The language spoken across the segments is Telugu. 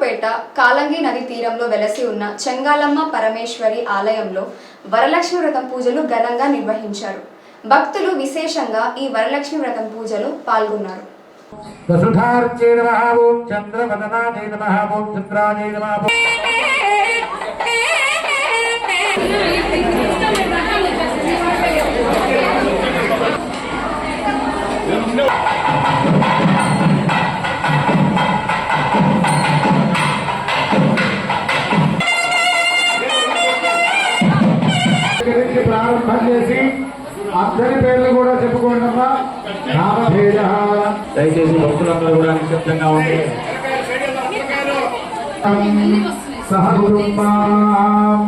చిలకలూరుపేట కాలంగి నది తీరంలో వెలసి ఉన్న చెంగాలమ్మ పరమేశ్వరి ఆలయంలో వరలక్ష్మి వ్రతం పూజలు ఘనంగా నిర్వహించారు. భక్తులు విశేషంగా ఈ వరలక్ష్మి వ్రతం పూజలో పాల్గొన్నారు. వసుధార్చే నమః ఓం చంద్రవదనాయ నమః ఓం చంద్రాయ నమః. గురించి ప్రారంభం చేసి అందరి పేర్లు కూడా చెప్పుకోండి అమ్మా నామధేయ దయచేసి భక్తులందరూ కూడా నిశ్శబ్దంగా కుటుంబం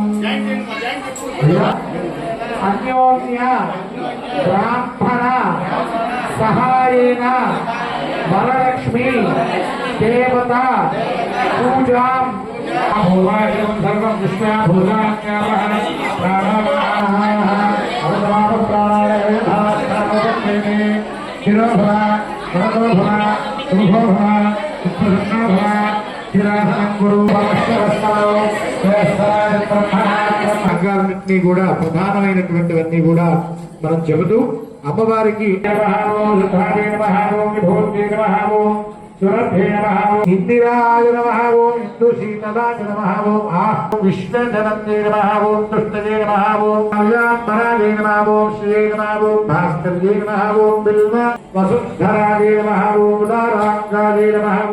అన్యోన్య బ్రాహ్మణ సహాయేన వరలక్ష్మి దేవత పూజాం. సర్వం విష్ణా భూజాన్యావహ శిరోభవ వరదోభవ శుభోభవ సుప్రసన్నోభవ స్థిరాసనం గురు మార్గాలన్నింటినీ కూడా ప్రధానమైనటువంటివన్నీ కూడా మనం చెబుతూ అమ్మవారికి ఇందిరాయ నమః ఓం ఇందు శీతలాయ నమః ఓం ఆహ్ విష్ణుజనందే నమః ఓం దుష్టజే నమః ఓం అవ్యాంబరాజే నమః ఓం శ్రీయే నమః ఓం భాస్కర్యే నమః ఓం బిల్వ వసుంధరాజే నమః ఓం ఉదారాంగాజే నమః ఓం